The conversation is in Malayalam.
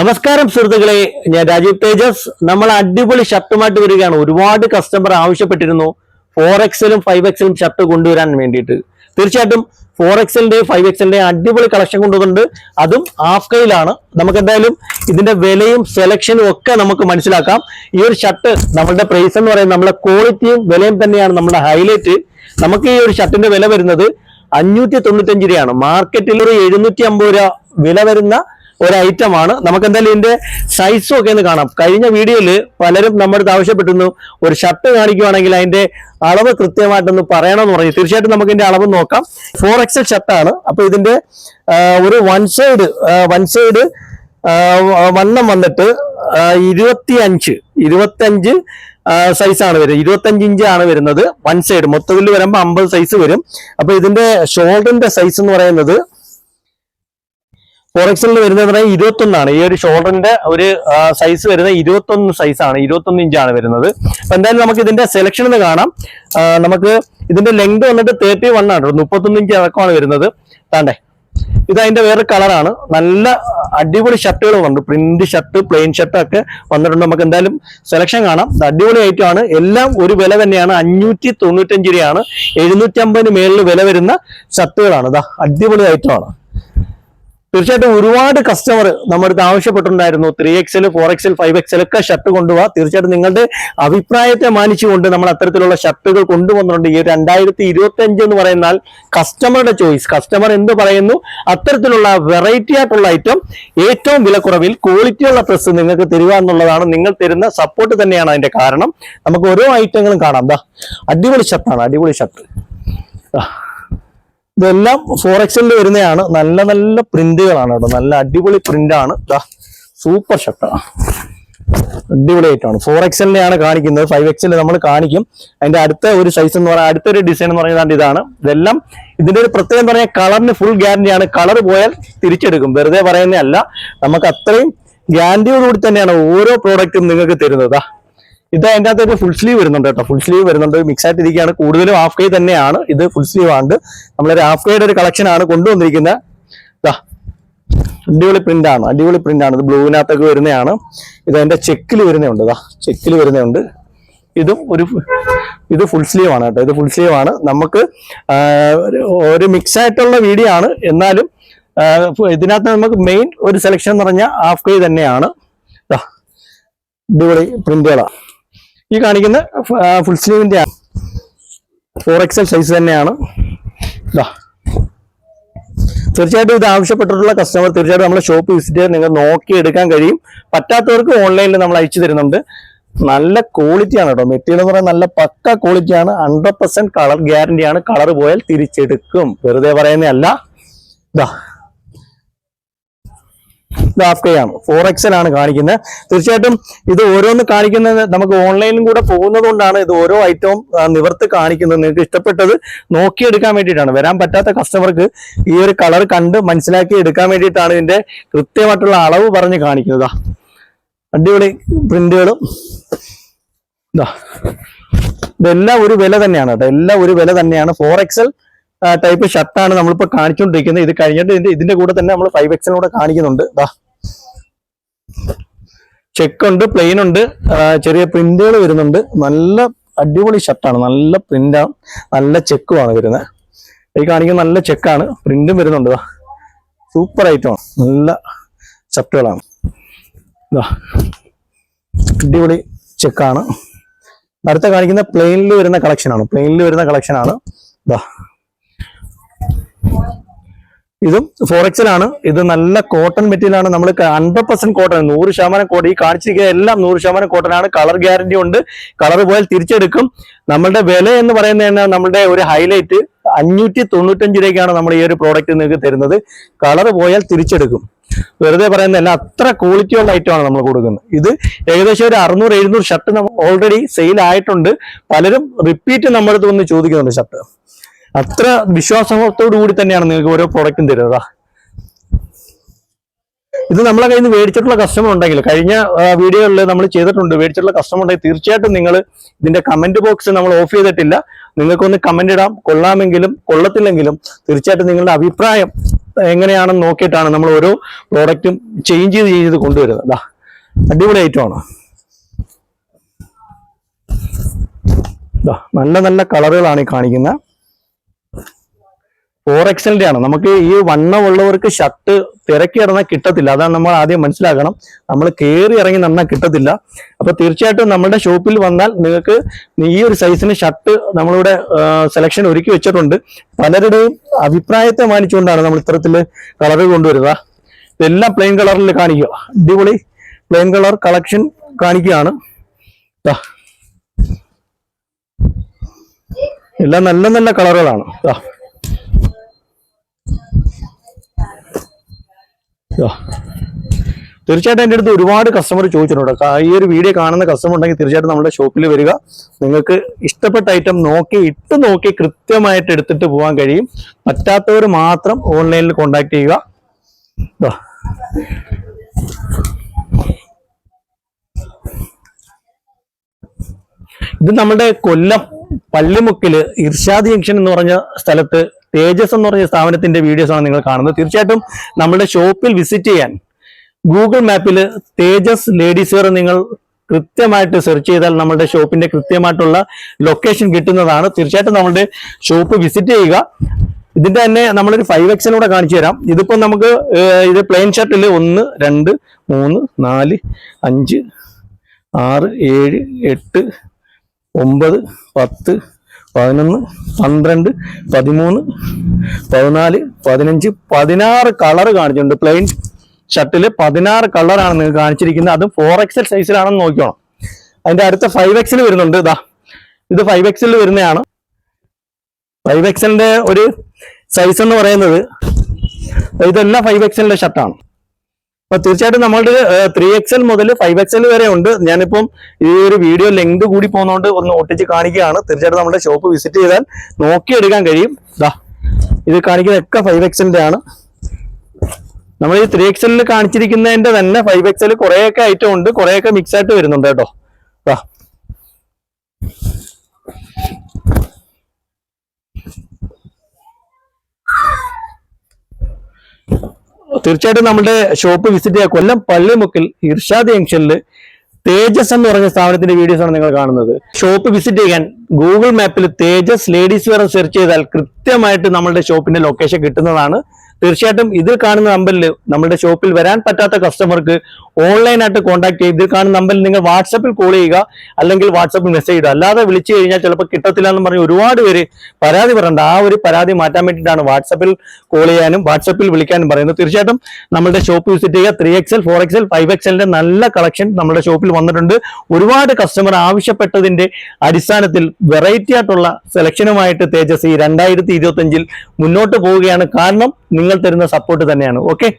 നമസ്കാരം സുഹൃത്തുക്കളെ. ഞാൻ രാജീവ് തേജസ്. നമ്മൾ അടിപൊളി ഷർട്ടുമായിട്ട് വരികയാണ്. ഒരുപാട് കസ്റ്റമർ ആവശ്യപ്പെട്ടിരുന്നു ഫോർ എക്സലും ഫൈവ് എക്സലും ഷർട്ട് കൊണ്ടുവരാൻ വേണ്ടിയിട്ട്. തീർച്ചയായിട്ടും ഫോർ എക്സലിന്റെയും ഫൈവ് എക്സലിന്റെയും അടിപൊളി കളക്ഷൻ കൊണ്ടുവന്നുണ്ട് അതും ഹാഫ് കൈയിലാണ് നമുക്ക് എന്തായാലും ഇതിന്റെ വിലയും സെലക്ഷനും ഒക്കെ നമുക്ക് മനസ്സിലാക്കാം. ഈ ഒരു ഷർട്ട് നമ്മളുടെ പ്രൈസ് എന്ന് പറയുന്നത് നമ്മുടെ ക്വാളിറ്റിയും വിലയും തന്നെയാണ് നമ്മുടെ ഹൈലൈറ്റ് നമുക്ക് ഈ ഒരു ഷർട്ടിന്റെ വില വരുന്നത് അഞ്ഞൂറ്റി തൊണ്ണൂറ്റഞ്ച് രൂപയാണ് മാർക്കറ്റിൽ ഒരു എഴുന്നൂറ്റി അമ്പത് രൂപ വില വരുന്ന ഒരു ഐറ്റം ആണ്. നമുക്ക് എന്തായാലും ഇതിന്റെ സൈസും ഒക്കെ ഒന്ന് കാണാം. കഴിഞ്ഞ വീഡിയോയിൽ പലരും നമ്മുടെ അടുത്ത് ആവശ്യപ്പെട്ടിരുന്നു. ഒരു ഷർട്ട് കാണിക്കുവാണെങ്കിൽ അതിന്റെ അളവ് കൃത്യമായിട്ടൊന്ന് പറയണമെന്ന് പറഞ്ഞു. തീർച്ചയായിട്ടും നമുക്ക് ഇതിന്റെ അളവ് നോക്കാം. ഫോർ എക്സൽ ഷർട്ടാണ് അപ്പൊ ഇതിന്റെ ഒരു വൺ സൈഡ് വൺ സൈഡ് വണ്ണം വന്നിട്ട് ഇരുപത്തി അഞ്ച് ഇരുപത്തി അഞ്ച് സൈസാണ് വരുന്നത്. ഇരുപത്തഞ്ച് ഇഞ്ച് ആണ് വരുന്നത്. വൺ സൈഡ് മൊത്തത്തിൽ വരുമ്പോൾ അമ്പത് സൈസ് വരും. അപ്പൊ ഇതിന്റെ ഷോൾഡറിന്റെ സൈസ് എന്ന് പറയുന്നത് ഫോറക്സിൽ വരുന്നത് പറഞ്ഞാൽ ഇരുപത്തൊന്നാണ്. ഈ ഒരു ഷോൾഡറിന്റെ ഒരു സൈസ് വരുന്നത് ഇരുപത്തൊന്ന് സൈസാണ് ഇരുപത്തൊന്ന് ഇഞ്ചാണ് വരുന്നത്. അപ്പൊ എന്തായാലും നമുക്ക് ഇതിന്റെ സെലക്ഷൻ എന്ന് കാണാം. നമുക്ക് ഇതിന്റെ ലെങ്ത് വന്നിട്ട് തേർട്ടി വൺ ആണ് മുപ്പത്തൊന്ന് ഇഞ്ച് ഇറക്കമാണ് വരുന്നത്. താണ്ടേ ഇത് അതിന്റെ വേറെ കളറാണ് നല്ല അടിപൊളി ഷർട്ടുകൾ വന്നിട്ടുണ്ട് പ്രിന്റ് ഷർട്ട് പ്ലെയിൻ ഷർട്ട് ഒക്കെ വന്നിട്ടുണ്ട്. നമുക്ക് എന്തായാലും സെലക്ഷൻ കാണാം. അടിപൊളി ഐറ്റം ആണ്. എല്ലാം ഒരു വില തന്നെയാണ്. അഞ്ഞൂറ്റി തൊണ്ണൂറ്റഞ്ച് രൂപയാണ്. എഴുന്നൂറ്റി അമ്പതിന് മേളിൽ വില വരുന്ന ഷർട്ടുകളാണ് ഇതാ അടിപൊളി ഐറ്റം ആണ്. തീർച്ചയായിട്ടും ഒരുപാട് കസ്റ്റമർ നമ്മുടെ അടുത്ത് ആവശ്യപ്പെട്ടിട്ടുണ്ടായിരുന്നു. Three XL four XL five XL ഒക്കെ ഷർട്ട് കൊണ്ടുപോവാ തീർച്ചയായിട്ടും നിങ്ങളുടെ അഭിപ്രായത്തെ മാനിച്ചുകൊണ്ട് നമ്മൾ അത്തരത്തിലുള്ള ഷർട്ടുകൾ കൊണ്ടുവന്നിട്ടുണ്ട്. ഈ രണ്ടായിരത്തി ഇരുപത്തി അഞ്ച് എന്ന് പറയുന്നാൽ കസ്റ്റമറുടെ ചോയ്സ് കസ്റ്റമർ എന്ത് പറയുന്നു? അത്തരത്തിലുള്ള വെറൈറ്റി ആയിട്ടുള്ള ഐറ്റം ഏറ്റവും വിലക്കുറവിൽ ക്വാളിറ്റിയുള്ള ഡ്രസ്സ് നിങ്ങൾക്ക് തരിക എന്നുള്ളതാണ് നിങ്ങൾ തരുന്ന സപ്പോർട്ട് തന്നെയാണ് അതിന്റെ കാരണം. നമുക്ക് ഓരോ ഐറ്റങ്ങളും കാണാം. അടിപൊളി ഷർട്ടാണ് അടിപൊളി ഷർട്ട് ഇതെല്ലാം ഫോർ എക്സലിൽ വരുന്നതാണ് നല്ല നല്ല പ്രിന്റുകളാണ് കേട്ടോ. നല്ല അടിപൊളി പ്രിന്റ് ആണ് സൂപ്പർ ഷർട്ടാണ് അടിപൊളി ആയിട്ടാണ് ഫോർ എക്സലിനെയാണ് കാണിക്കുന്നത്. ഫൈവ് എക്സൽ നമ്മൾ കാണിക്കും. അതിന്റെ അടുത്ത ഒരു സൈസ് എന്ന് പറഞ്ഞാൽ അടുത്തൊരു ഡിസൈൻ എന്ന് പറയുന്നത് ഇതാണ്. ഇതെല്ലാം ഇതിന്റെ ഒരു പ്രത്യേകം പറഞ്ഞാൽ കളറിന് ഫുൾ ഗ്യാരണ്ടി ആണ്. കളർ പോയാൽ തിരിച്ചെടുക്കും. വെറുതെ പറയുന്നതല്ല. നമുക്ക് അത്രയും ഗ്യാരണ്ടിയോടുകൂടി തന്നെയാണ് ഓരോ പ്രോഡക്റ്റും നിങ്ങൾക്ക് തരുന്നത്. ഇത് അതിന്റെ അകത്ത് ഒരു ഫുൾ സ്ലീവ് വരുന്നുണ്ട് കേട്ടോ. ഫുൾ സ്ലീവ് വരുന്നുണ്ട്. മിക്സ് ആയിട്ടിരിക്കുകയാണ്. കൂടുതലും ഹാഫ് കൈ തന്നെയാണ് ഇത് ഫുൾ സ്ലീവ് ആണ്. നമ്മളൊരു ഹാഫ് കൈയുടെ ഒരു കളക്ഷനാണ് കൊണ്ടുവന്നിരിക്കുന്നത്. ഇതാ അടിപൊളി പ്രിന്റ് ആണ്. അടിപൊളി പ്രിന്റ് ആണ്. ഇത് ബ്ലൂവിനകത്തൊക്കെ വരുന്നതാണ്. ഇത് അതിന്റെ ചെക്കിൽ വരുന്നുണ്ട് ഇതാ ചെക്കിൽ വരുന്നുണ്ട് ഇതും ഒരു ഇത് ഫുൾ സ്ലീവ് ആണ് കേട്ടോ. ഇത് ഫുൾ സ്ലീവ് ആണ്. നമുക്ക് ഒരു- മിക്സ് ആയിട്ടുള്ള വീഡിയോ ആണ്. എന്നാലും ഇതിനകത്ത് നമുക്ക് മെയിൻ ഒരു സെലക്ഷൻ എന്ന് പറഞ്ഞാൽ ഹാഫ് കൈ തന്നെയാണ്. അടിപൊളി പ്രിന്റുകളാണ് ഈ കാണിക്കുന്ന ഫുൾ സ്ലീവിന്റെ ഫോർ എക്സൽ സൈസ് തന്നെയാണ്. തീർച്ചയായിട്ടും ഇത് ആവശ്യപ്പെട്ടിട്ടുള്ള കസ്റ്റമർ തീർച്ചയായിട്ടും നമ്മുടെ ഷോപ്പ് വിസിറ്റ് ചെയ്ത് നിങ്ങൾ നോക്കി എടുക്കാൻ കഴിയും. പറ്റാത്തവർക്ക് ഓൺലൈനിൽ നമ്മൾ അയച്ചു തരുന്നുണ്ട്. നല്ല ക്വാളിറ്റിയാണ് കേട്ടോ മെറ്റീരിയൽ എന്ന് പറയുന്നത് നല്ല പക്ക ക്വാളിറ്റിയാണ് ഹൺഡ്രഡ് പെർസെന്റ് കളർ ഗ്യാരണ്ടിയാണ് കളർ പോയാൽ തിരിച്ചെടുക്കും. വെറുതെ പറയുന്നതല്ല. ഇതാ ആണ് ഫോർ എക്സൽ ആണ് കാണിക്കുന്നത്. തീർച്ചയായിട്ടും ഇത് ഓരോന്ന് കാണിക്കുന്നത് നമുക്ക് ഓൺലൈനിലും കൂടെ പോകുന്നത് കൊണ്ടാണ് ഇത് ഓരോ ഐറ്റവും നിവർത്ത് കാണിക്കുന്നത്. നിങ്ങൾക്ക് ഇഷ്ടപ്പെട്ടത് നോക്കിയെടുക്കാൻ വേണ്ടിയിട്ടാണ്. വരാൻ പറ്റാത്ത കസ്റ്റമർക്ക് ഈ ഒരു കളർ കണ്ട് മനസ്സിലാക്കി എടുക്കാൻ വേണ്ടിയിട്ടാണ് ഇതിന്റെ കൃത്യമായിട്ടുള്ള അളവ് പറഞ്ഞ് കാണിക്കുന്നത്. അടിപൊളി പ്രിന്റുകളും ഇതാ ഇതെല്ലാം ഒരു വില തന്നെയാണ്. കേട്ടോ എല്ലാം ഒരു വില തന്നെയാണ്. ഫോർ എക്സൽ ടൈപ്പ് ഷർട്ടാണ് നമ്മളിപ്പോ കാണിച്ചുകൊണ്ടിരിക്കുന്നത് ഇത് കഴിഞ്ഞിട്ട് ഇതിന്റെ ഇതിന്റെ കൂടെ തന്നെ നമ്മൾ ഫൈവ് എക്സൽ കൂടെ കാണിക്കുന്നുണ്ട്. ദാ. ചെക്ക് ഉണ്ട് പ്ലെയിൻ ഉണ്ട്. ചെറിയ പ്രിന്റുകൾ വരുന്നുണ്ട്. നല്ല അടിപൊളി ഷർട്ടാണ്. നല്ല പ്രിന്റാണ് നല്ല ചെക്കുമാണ് വരുന്നത്. ഈ കാണിക്കുന്ന നല്ല ചെക്കാണ് പ്രിന്റും വരുന്നുണ്ട്. ദാ. സൂപ്പർ ഐറ്റമാണ് നല്ല ഷർട്ടുകളാണ്. അടിപൊളി ചെക്കാണ് അടുത്ത കാണിക്കുന്ന പ്ലെയിനിൽ വരുന്ന കളക്ഷനാണ് പ്ലെയിനിൽ വരുന്ന കളക്ഷനാണ് ഇതാ ഇതും ഫോർ ആണ് ഇത് നല്ല കോട്ടൺ മെറ്റീരിയൽ ആണ് നമ്മൾ ഹൺഡ്രഡ് പെർസെന്റ് കോട്ടൺ നൂറ് ശതമാനം കോട്ടൺ ഈ കാണിച്ചിരിക്കുന്ന എല്ലാം നൂറ് ശതമാനം കോട്ടൺ ആണ്. കളർ ഗ്യാരണ്ടി ഉണ്ട്. കളർ പോയാൽ തിരിച്ചെടുക്കും. നമ്മളുടെ വില എന്ന് പറയുന്നത് നമ്മുടെ ഒരു ഹൈലൈറ്റ് അഞ്ഞൂറ്റി തൊണ്ണൂറ്റഞ്ച് രൂപയ്ക്കാണ് നമ്മൾ ഈ ഒരു പ്രോഡക്റ്റ് നിങ്ങൾക്ക് തരുന്നത്. കളർ പോയാൽ തിരിച്ചെടുക്കും. വെറുതെ പറയുന്നതല്ല അത്ര ക്വാളിറ്റി ഉള്ള ഐറ്റം ആണ് നമ്മൾ കൊടുക്കുന്നത്. ഇത് ഏകദേശം ഒരു അറുന്നൂറ് എഴുന്നൂറ് ഷർട്ട് ഓൾറെഡി സെയിൽ ആയിട്ടുണ്ട്. പലരും റിപ്പീറ്റ് നമ്മുടെ അടുത്ത് വന്ന് ചോദിക്കുന്നുണ്ട് ഷർട്ട് അത്ര വിശ്വാസത്തോടു കൂടി തന്നെയാണ് നിങ്ങൾക്ക് ഓരോ പ്രോഡക്റ്റും തരുന്നത്. ഇത് നമ്മളെ കയ്യിൽ നിന്ന് മേടിച്ചിട്ടുള്ള കസ്റ്റമർ ഉണ്ടെങ്കിൽ കഴിഞ്ഞ വീഡിയോകളിൽ നമ്മൾ ചെയ്തിട്ടുണ്ട് മേടിച്ചിട്ടുള്ള കസ്റ്റമർ ഉണ്ടെങ്കിൽ തീർച്ചയായിട്ടും നിങ്ങൾ ഇതിന്റെ കമന്റ് ബോക്സ് നമ്മൾ ഓഫ് ചെയ്തിട്ടില്ല. നിങ്ങൾക്കൊന്ന് കമന്റ് ഇടാം. കൊള്ളാമെങ്കിലും കൊള്ളത്തില്ലെങ്കിലും തീർച്ചയായിട്ടും നിങ്ങളുടെ അഭിപ്രായം എങ്ങനെയാണെന്ന് നോക്കിയിട്ടാണ് നമ്മൾ ഓരോ പ്രോഡക്റ്റും ചേഞ്ച് ചെയ്ത് ചെയ്ത് കൊണ്ടുവരുന്നത്. അതാ അടിപൊളി ഐറ്റമാണ് നല്ല നല്ല കളറുകളാണ് ഈ കാണിക്കുന്നത്. ഫോർ എക്സലിന്റെ ആണ് നമുക്ക് ഈ വണ്ണമുള്ളവർക്ക് ഷർട്ട് തിരക്കി ഇറങ്ങാൻ കിട്ടത്തില്ല. അതാണ് നമ്മൾ ആദ്യം മനസ്സിലാക്കണം. നമ്മൾ കയറി ഇറങ്ങി നന്നാ കിട്ടത്തില്ല. അപ്പൊ തീർച്ചയായിട്ടും നമ്മുടെ ഷോപ്പിൽ വന്നാൽ നിങ്ങൾക്ക് ഈ ഒരു സൈസിന് ഷർട്ട് നമ്മളിവിടെ സെലക്ഷൻ ഒരുക്കി വെച്ചിട്ടുണ്ട്. പലരുടെയും അഭിപ്രായത്തെ മാനിച്ചുകൊണ്ടാണ് നമ്മൾ ഇത്തരത്തിൽ കളറ് കൊണ്ടുവരിക. ഇതെല്ലാം പ്ലെയിൻ കളറിൽ കാണിക്കുക. അടിപൊളി പ്ലെയിൻ കളർ കളക്ഷൻ കാണിക്കുകയാണ്. എല്ലാം നല്ല നല്ല കളറുകളാണ് തീർച്ചയായിട്ടും എന്റെ അടുത്ത് ഒരുപാട് കസ്റ്റമർ ചോദിച്ചിട്ടുണ്ട്. ഈ ഒരു വീഡിയോ കാണുന്ന കസ്റ്റമർ ഉണ്ടെങ്കിൽ തീർച്ചയായിട്ടും നമ്മുടെ ഷോപ്പിൽ വരിക. നിങ്ങൾക്ക് ഇഷ്ടപ്പെട്ട ഐറ്റം നോക്കി ഇട്ട് നോക്കി കൃത്യമായിട്ട് എടുത്തിട്ട് പോകാൻ കഴിയും. പറ്റാത്തവർ മാത്രം ഓൺലൈനിൽ കോൺടാക്ട് ചെയ്യുക. ഇത് നമ്മുടെ കൊല്ലം പള്ളിമുക്കിൽ ഇർഷാദ് ജംഗ്ഷൻ എന്ന് പറഞ്ഞ സ്ഥലത്ത് തേജസ് എന്ന് പറഞ്ഞ സ്ഥാപനത്തിന്റെ വീഡിയോസ് ആണ് നിങ്ങൾ കാണുന്നത്. തീർച്ചയായിട്ടും നമ്മുടെ ഷോപ്പിൽ വിസിറ്റ് ചെയ്യാൻ ഗൂഗിൾ മാപ്പിൽ തേജസ് ലേഡീസ് വെയർ നിങ്ങൾ കൃത്യമായിട്ട് സെർച്ച് ചെയ്താൽ നമ്മുടെ ഷോപ്പിന്റെ കൃത്യമായിട്ടുള്ള ലൊക്കേഷൻ കിട്ടുന്നതാണ്. തീർച്ചയായിട്ടും നമ്മുടെ ഷോപ്പ് വിസിറ്റ് ചെയ്യുക. ഇതിന്റെ തന്നെ നമ്മളൊരു ഫൈവ് എക്സിലൂടെ കാണിച്ചു തരാം. ഇതിപ്പോ നമുക്ക് ഇത് പ്ലെയിൻ ഷർട്ടിൽ ഒന്ന് രണ്ട് മൂന്ന് നാല് അഞ്ച് ആറ് ഏഴ് എട്ട് ഒമ്പത് പത്ത് പതിനൊന്ന് പന്ത്രണ്ട് പതിമൂന്ന് പതിനാല് പതിനഞ്ച് പതിനാറ് കളർ കാണിച്ചിട്ടുണ്ട്. പ്ലെയിൻ ഷർട്ടിൽ പതിനാറ് കളറാണ് നിങ്ങൾക്ക് കാണിച്ചിരിക്കുന്നത്. അത് ഫോർ എക്സൽ സൈസിലാണെന്ന് നോക്കിയോണം അതിന്റെ അടുത്ത ഫൈവ് എക്സിൽ വരുന്നുണ്ട്. ഇതാ ഇത് ഫൈവ് എക്സിൽ വരുന്നതാണ്. ഫൈവ് എക്സലിന്റെ ഒരു സൈസ് എന്ന് പറയുന്നത് ഇതെല്ലാം ഫൈവ് എക്സലിന്റെ ഷർട്ടാണ് തീർച്ചയായിട്ടും നമ്മളുടെ ത്രീ എക്സൽ മുതൽ ഫൈവ് എക്സൽ വരെ ഉണ്ട്. ഞാനിപ്പം ഈ ഒരു വീഡിയോ ലെങ്ത് കൂടി പോകുന്നതുകൊണ്ട് ഒന്ന് ഒട്ടിച്ച് കാണിക്കുകയാണ്. തീർച്ചയായിട്ടും നമ്മുടെ ഷോപ്പ് വിസിറ്റ് ചെയ്താൽ നോക്കിയെടുക്കാൻ കഴിയും. ദാ ഇത് കാണിക്കുന്നതൊക്കെ ഫൈവ് എക്സലിന്റെ ആണ്. നമ്മൾ ഈ ത്രീ എക്സലിൽ കാണിച്ചിരിക്കുന്നതിന്റെ തന്നെ ഫൈവ് എക്സൽ കുറേയൊക്കെ ഐറ്റം ഉണ്ട്. കുറേയൊക്കെ മിക്സ് ആയിട്ട് വരുന്നുണ്ട് കേട്ടോ. തീർച്ചയായിട്ടും നമ്മുടെ ഷോപ്പ് വിസിറ്റ് ചെയ്യുക കൊല്ലം പള്ളിമുക്കിൽ ഇർഷാദ് ജംഗ്ഷനിൽ തേജസ് എന്ന് പറഞ്ഞ സ്ഥാപനത്തിന്റെ വീഡിയോസ് ആണ് നിങ്ങൾ കാണുന്നത്. ഷോപ്പ് വിസിറ്റ് ചെയ്യാൻ ഗൂഗിൾ മാപ്പിൽ തേജസ് ലേഡീസ് വെയർ സെർച്ച് ചെയ്താൽ കൃത്യമായിട്ട് നമ്മുടെ ഷോപ്പിന്റെ ലൊക്കേഷൻ കിട്ടുന്നതാണ്. തീർച്ചയായിട്ടും ഇതിൽ കാണുന്ന നമ്പറിൽ നമ്മുടെ ഷോപ്പിൽ വരാൻ പറ്റാത്ത കസ്റ്റമർക്ക് ഓൺലൈനായിട്ട് കോൺടാക്ട് ചെയ്ത് കാണുന്ന നമ്പറിൽ നിങ്ങൾ വാട്സപ്പിൽ കോൾ ചെയ്യുക. അല്ലെങ്കിൽ വാട്സപ്പിൽ മെസ്സേജ് ഇടുക. അല്ലാതെ വിളിച്ചു കഴിഞ്ഞാൽ ചിലപ്പോൾ കിട്ടത്തില്ല എന്ന് പറഞ്ഞ് ഒരുപാട് പേര് പരാതി പറയേണ്ട. ആ ഒരു പരാതി മാറ്റാൻ വേണ്ടിയിട്ടാണ് വാട്സപ്പിൽ കോൾ ചെയ്യാനും വാട്സപ്പിൽ വിളിക്കാനും പറയുന്നത്. തീർച്ചയായിട്ടും നമ്മുടെ ഷോപ്പ് വിസിറ്റ് ചെയ്യുക. Three XL four XL five എക്സലിന്റെ നല്ല കളക്ഷൻ നമ്മുടെ ഷോപ്പിൽ വന്നിട്ടുണ്ട്. ഒരുപാട് കസ്റ്റമർ ആവശ്യപ്പെട്ടതിന്റെ അടിസ്ഥാനത്തിൽ വെറൈറ്റി ആയിട്ടുള്ള സെലക്ഷനുമായിട്ട് തേജസ് ഈ രണ്ടായിരത്തി ഇരുപത്തി അഞ്ചിൽ മുന്നോട്ട് പോവുകയാണ്. കാരണം നിങ്ങൾ തരുന്ന സപ്പോർട്ട് തന്നെയാണ്. ഓക്കെ